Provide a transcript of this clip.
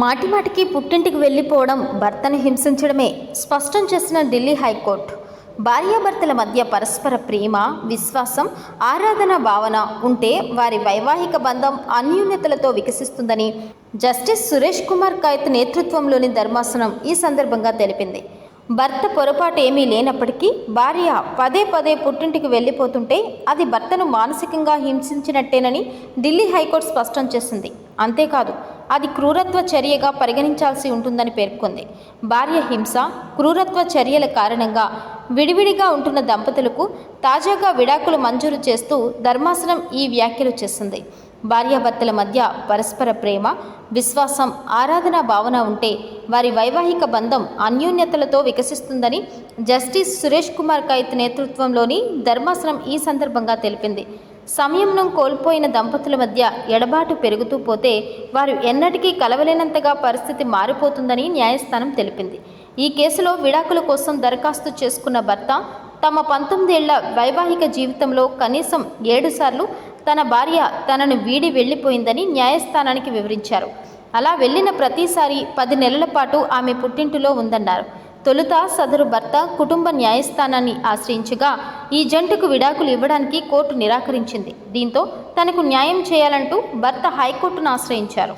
మాటిమాటికి పుట్టింటికి వెళ్ళిపోవడం భర్తను హింసించడమే స్పష్టం చేసిన ఢిల్లీ హైకోర్టు. భార్యాభర్తల మధ్య పరస్పర ప్రేమ విశ్వాసం ఆరాధన భావన ఉంటే వారి వైవాహిక బంధం అన్యూన్యతలతో వికసిస్తుందని జస్టిస్ సురేష్ కుమార్ కైత్ నేతృత్వంలోని ధర్మాసనం ఈ సందర్భంగా తెలిపింది. భర్త పొరపాటు ఏమీ లేనప్పటికీ భార్య పదే పదే పుట్టింటికి వెళ్ళిపోతుంటే అది భర్తను మానసికంగా హింసించినట్టేనని ఢిల్లీ హైకోర్టు స్పష్టం చేసింది. అంతేకాదు అది క్రూరత్వ చర్యగా పరిగణించాల్సి ఉంటుందని పేర్కొంది. భార్య హింస క్రూరత్వ చర్యల కారణంగా విడివిడిగా ఉంటున్న దంపతులకు తాజాగా విడాకులు మంజూరు చేస్తూ ధర్మాసనం ఈ వ్యాఖ్యలు చేసింది. భార్యాభర్తల మధ్య పరస్పర ప్రేమ విశ్వాసం ఆరాధనా భావన ఉంటే వారి వైవాహిక బంధం అన్యోన్యతలతో వికసిస్తుందని జస్టిస్ సురేష్ కుమార్ కైత్ నేతృత్వంలోని ధర్మాసనం ఈ సందర్భంగా తెలిపింది. సంయమనం కోల్పోయిన దంపతుల మధ్య ఎడబాటు పెరుగుతూ పోతే వారు ఎన్నటికీ కలవలేనంతగా పరిస్థితి మారిపోతుందని న్యాయస్థానం తెలిపింది. ఈ కేసులో విడాకుల కోసం దరఖాస్తు చేసుకున్న భర్త తమ పంతొమ్మిదేళ్ళ వైవాహిక జీవితంలో కనీసం ఏడుసార్లు తన భార్య తనను వీడి వెళ్ళిపోయిందని న్యాయస్థానానికి వివరించారు. అలా వెళ్ళిన ప్రతిసారి పది నెలల పాటు ఆమె పుట్టింటిలో ఉందన్నారు. తొలుత సదరు భర్త కుటుంబ న్యాయస్థానాన్ని ఆశ్రయించగా ఈ జంటకు విడాకులు ఇవ్వడానికి కోర్టు నిరాకరించింది. దీంతో తనకు న్యాయం చేయాలంటూ భర్త హైకోర్టును ఆశ్రయించారు.